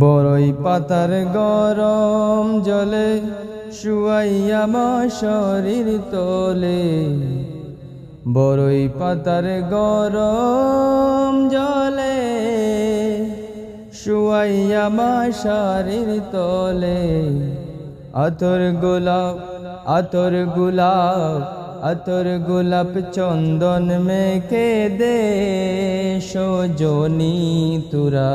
বড়ই পাতার গরম জলে শুয়াইয়া শরীর তোলে। বড়ই পাতার গরম জলে শুয়াইয়া শরীর তোলে। আতর গোলাপ আতর গোলাপ আতর গোলাপ চন্দন মেখে দে, সজনি তুরা।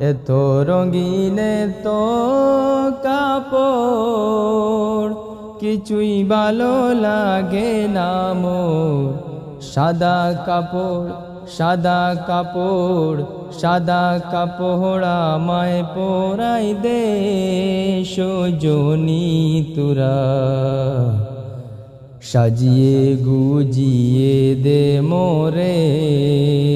এত রঙিন তো কাপড়, কিছুই ভালো লাগে নাম সাদা কাপড় সাদা কাপড় সাদা কাপড় আমায় পোড়াই দে সজনি তুরা। সাজিয়ে গুজিয়ে দে মোরে।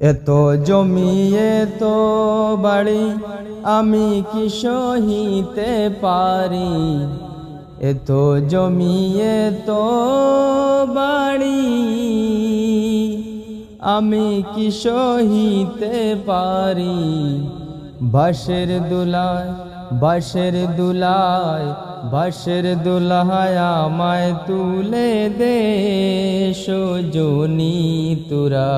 এত জমিয়ে তো বাড়ি আমি কি সহিতে পারি? এত জমিয়ে তো বাড়ি আমি কি সহিতে পারি? বাঁশের দুলায় বাঁশের দুলায় বাঁশের দুলায় আমায় তুলে দে সজনি তুরা।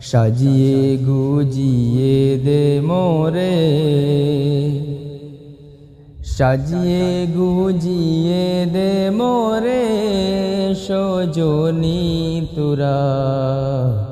সাজিয়ে গুজিয়ে দে মোরে। সাজিয়ে গুজিয়ে দে মোরে সজনি তুরা।